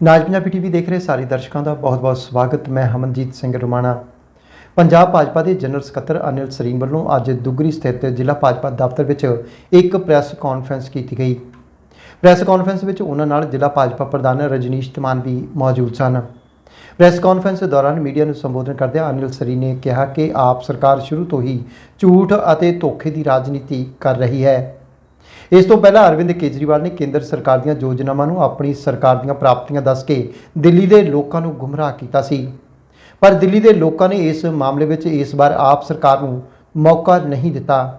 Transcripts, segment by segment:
ਨਾਜ Punjabi TV ਦੇਖ ਰਹੇ ਸਾਰੇ ਦਰਸ਼ਕਾਂ ਦਾ ਬਹੁਤ-ਬਹੁਤ ਸਵਾਗਤ। ਮੈਂ ਹਮਨਜੀਤ ਸਿੰਘ ਰਮਾਣਾ। ਪੰਜਾਬ ਭਾਜਪਾ ਦੇ ਜਨਰਲ ਸਕੱਤਰ ਅਨਿਲ ਸਰੀਨ ਵੱਲੋਂ ਅੱਜ ਦੁੱਗਰੀ ਸਥਿਤ ਜ਼ਿਲ੍ਹਾ ਭਾਜਪਾ ਦਫ਼ਤਰ ਵਿੱਚ ਇੱਕ ਪ੍ਰੈਸ ਕਾਨਫਰੰਸ ਕੀਤੀ ਗਈ। ਪ੍ਰੈਸ ਕਾਨਫਰੰਸ ਵਿੱਚ ਉਹਨਾਂ ਨਾਲ ਜ਼ਿਲ੍ਹਾ ਭਾਜਪਾ ਪ੍ਰਧਾਨ ਰਜਨੀਸ਼ ਧਮਾਨ ਵੀ ਮੌਜੂਦ ਸਨ। ਪ੍ਰੈਸ ਕਾਨਫਰੰਸ ਦੌਰਾਨ ਮੀਡੀਆ ਨੂੰ ਸੰਬੋਧਨ ਕਰਦਿਆਂ ਅਨਿਲ ਸਰੀਨ ਨੇ ਕਿਹਾ ਕਿ ਆਪ ਸਰਕਾਰ ਸ਼ੁਰੂ ਤੋਂ ਹੀ ਝੂਠ ਅਤੇ ਧੋਖੇ ਦੀ ਰਾਜਨੀਤੀ ਕਰ ਰਹੀ ਹੈ। ਇਸ ਤੋਂ ਪਹਿਲਾਂ ਅਰਵਿੰਦ ਕੇਜਰੀਵਾਲ ਨੇ ਕੇਂਦਰ ਸਰਕਾਰ ਦੀਆਂ ਯੋਜਨਾਵਾਂ ਨੂੰ ਆਪਣੀ ਸਰਕਾਰ ਦੀਆਂ ਪ੍ਰਾਪਤੀਆਂ ਦੱਸ ਕੇ ਦਿੱਲੀ ਦੇ ਲੋਕਾਂ ਨੂੰ ਗੁੰਮਰਾਹ ਕੀਤਾ ਸੀ। ਪਰ ਦਿੱਲੀ ਦੇ ਲੋਕਾਂ ਨੇ ਇਸ ਮਾਮਲੇ ਵਿੱਚ ਇਸ ਵਾਰ ਆਪ ਸਰਕਾਰ ਨੂੰ ਮੌਕਾ ਨਹੀਂ ਦਿੱਤਾ।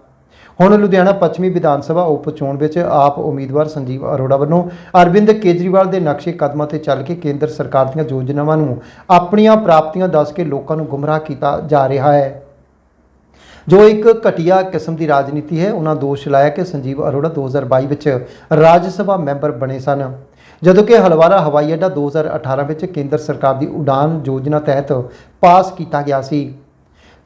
ਹੁਣ ਲੁਧਿਆਣਾ ਪੱਛਮੀ ਵਿਧਾਨ ਸਭਾ ਉਪ ਚੋਣ ਵਿੱਚ ਆਪ ਉਮੀਦਵਾਰ ਸੰਜੀਵ ਅਰੋੜਾ ਵੱਲੋਂ ਅਰਵਿੰਦ ਕੇਜਰੀਵਾਲ ਦੇ ਨਕਸ਼ੇ ਕਦਮਾਂ ਤੇ ਚੱਲ ਕੇ ਕੇਂਦਰ ਸਰਕਾਰ ਦੀਆਂ ਯੋਜਨਾਵਾਂ ਨੂੰ ਆਪਣੀਆਂ ਪ੍ਰਾਪਤੀਆਂ ਦੱਸ ਕੇ ਲੋਕਾਂ ਨੂੰ ਗੁੰਮਰਾਹ ਕੀਤਾ ਜਾ ਰਿਹਾ ਹੈ। ਜੋ ਇੱਕ ਘਟੀਆ ਕਿਸਮ ਦੀ ਰਾਜਨੀਤੀ ਹੈ, ਉਹਨਾਂ ਦੋਸ਼ ਲਾਇਆ ਕਿ ਸੰਜੀਵ ਅਰੋੜਾ 2022 ਵਿੱਚ ਰਾਜ ਸਭਾ ਮੈਂਬਰ ਬਣੇ ਸਨ। ਜਦੋਂ ਕਿ ਹਲਵਾਰਾ ਹਵਾਈ ਅੱਡਾ 2018 ਵਿੱਚ ਕੇਂਦਰ ਸਰਕਾਰ ਦੀ ਉਡਾਨ ਯੋਜਨਾ ਤਹਿਤ ਪਾਸ ਕੀਤਾ ਗਿਆ ਸੀ।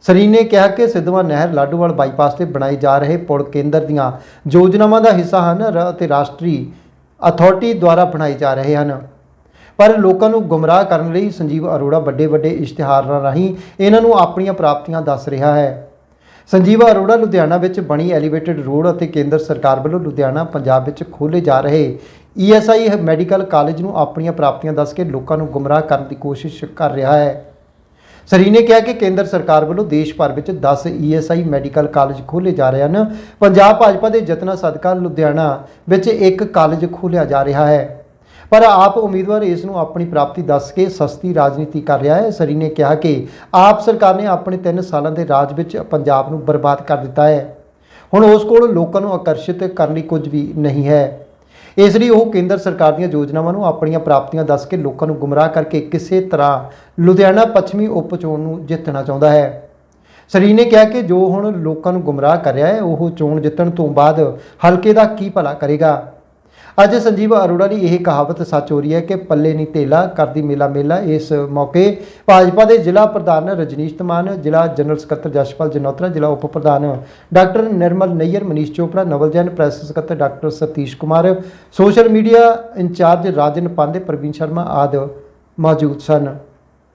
ਸਰੀਨ ਨੇ ਕਿਹਾ ਕਿ ਸਿੱਧਵਾਂ ਨਹਿਰ ਲਾਡੂਵਾਲ ਬਾਈਪਾਸ ਤੇ ਬਣਾਏ ਜਾ ਰਹੇ ਪੁਲ ਕੇਂਦਰ ਦੀਆਂ ਯੋਜਨਾਵਾਂ ਦਾ ਹਿੱਸਾ ਹਨ, ਰ- ਅਤੇ ਰਾਸ਼ਟਰੀ ਅਥਾਰਟੀ ਦੁਆਰਾ ਬਣਾਏ ਜਾ ਰਹੇ ਹਨ। ਪਰ ਲੋਕਾਂ ਨੂੰ ਗੁੰਮਰਾਹ ਕਰਨ ਲਈ ਸੰਜੀਵ ਅਰੋੜਾ ਵੱਡੇ ਵੱਡੇ ਇਸ਼ਤਿਹਾਰਾਂ ਰਾਹੀਂ ਇਹਨਾਂ ਨੂੰ ਆਪਣੀਆਂ ਪ੍ਰਾਪਤੀਆਂ ਦੱਸ ਰਿਹਾ ਹੈ। ਸੰਜੀਵਾ ਅਰੋੜਾ ਲੁਧਿਆਣਾ ਵਿੱਚ ਬਣੀ ਐਲੀਵੇਟਿਡ ਰੋਡ ਅਤੇ ਕੇਂਦਰ ਸਰਕਾਰ ਵੱਲੋਂ ਲੁਧਿਆਣਾ, ਪੰਜਾਬ ਵਿੱਚ ਖੋਲੇ ਜਾ ਰਹੇ ਈਐਸਆਈ ਮੈਡੀਕਲ ਕਾਲਜ ਨੂੰ ਆਪਣੀਆਂ ਪ੍ਰਾਪਤੀਆਂ ਦੱਸ ਕੇ ਲੋਕਾਂ ਨੂੰ ਗੁੰਮਰਾਹ ਕਰਨ ਦੀ ਕੋਸ਼ਿਸ਼ ਕਰ ਰਿਹਾ ਹੈ। ਸਰੀ ਨੇ ਕਿਹਾ ਕਿ ਕੇਂਦਰ ਸਰਕਾਰ ਵੱਲੋਂ ਦੇਸ਼ ਭਰ ਵਿੱਚ 10 ਈਐਸਆਈ ਮੈਡੀਕਲ ਕਾਲਜ ਖੋਲੇ ਜਾ ਰਹੇ ਹਨ। ਪੰਜਾਬ ਭਾਜਪਾ ਦੇ ਯਤਨਾਂ ਸਦਕਾ ਲੁਧਿਆਣਾ ਵਿੱਚ ਇੱਕ ਕਾਲਜ ਖੋਲ੍ਹਿਆ ਜਾ ਰਿਹਾ ਹੈ। ਪਰ ਆਪ ਉਮੀਦਵਾਰ ਇਸ ਨੂੰ ਆਪਣੀ ਪ੍ਰਾਪਤੀ ਦੱਸ ਕੇ ਸਸਤੀ ਰਾਜਨੀਤੀ ਕਰ ਰਿਹਾ ਹੈ। ਸਰੀ ਨੇ ਕਿਹਾ ਕਿ ਆਪ ਸਰਕਾਰ ਨੇ ਆਪਣੇ 3 ਸਾਲਾਂ ਦੇ ਰਾਜ ਵਿੱਚ ਪੰਜਾਬ ਨੂੰ ਬਰਬਾਦ ਕਰ ਦਿੱਤਾ ਹੈ। ਹੁਣ ਉਸ ਕੋਲ ਲੋਕਾਂ ਨੂੰ ਆਕਰਸ਼ਿਤ ਕਰਨ ਲਈ ਕੁਝ ਵੀ ਨਹੀਂ ਹੈ। ਇਸ ਲਈ ਉਹ ਕੇਂਦਰ ਸਰਕਾਰ ਦੀਆਂ ਯੋਜਨਾਵਾਂ ਨੂੰ ਆਪਣੀਆਂ ਪ੍ਰਾਪਤੀਆਂ ਦੱਸ ਕੇ ਲੋਕਾਂ ਨੂੰ ਗੁੰਮਰਾਹ ਕਰਕੇ ਕਿਸੇ ਤਰ੍ਹਾਂ ਲੁਧਿਆਣਾ ਪੱਛਮੀ ਉਪ ਚੋਣ ਨੂੰ ਜਿੱਤਣਾ ਚਾਹੁੰਦਾ ਹੈ। ਸਰੀ ਨੇ ਕਿਹਾ ਕਿ ਜੋ ਹੁਣ ਲੋਕਾਂ ਨੂੰ ਗੁੰਮਰਾਹ ਕਰ ਰਿਹਾ ਹੈ, ਉਹ ਚੋਣ ਜਿੱਤਣ ਤੋਂ ਬਾਅਦ ਹਲਕੇ ਦਾ ਕੀ ਭਲਾ ਕਰੇਗਾ? ਅੱਜ ਸੰਜੀਵ ਅਰੋੜਾ ਦੀ ਇਹ ਕਹਾਵਤ ਸੱਚ ਹੋ ਰਹੀ ਹੈ ਕਿ ਪੱਲੇ ਨਹੀਂ ਤੇਲਾ ਕਰਦੀ ਮੇਲਾ ਮੇਲਾ। ਇਸ ਮੌਕੇ ਭਾਜਪਾ ਦੇ ਜ਼ਿਲ੍ਹਾ ਪ੍ਰਧਾਨ ਰਜਨੀਸ਼ ਧਮਾਨ ਜ਼ਿਲ੍ਹਾ ਜਨਰਲ ਸਕੱਤਰ ਜਸ਼ਪਾਲ ਜਨੋਤਰਾ, ਜ਼ਿਲ੍ਹਾ ਉਪ ਪ੍ਰਧਾਨ ਡਾਕਟਰ ਨਿਰਮਲ ਨਈਅਰ, ਮਨੀਸ਼ ਚੋਪੜਾ, ਨਵਲ ਜੈਨ ਪ੍ਰੈਸ ਸਕੱਤਰ doctor Satish Kumar, social media incharge Rajan Pandey, Praveen Sharma ਆਦਿ ਮੌਜੂਦ ਸਨ।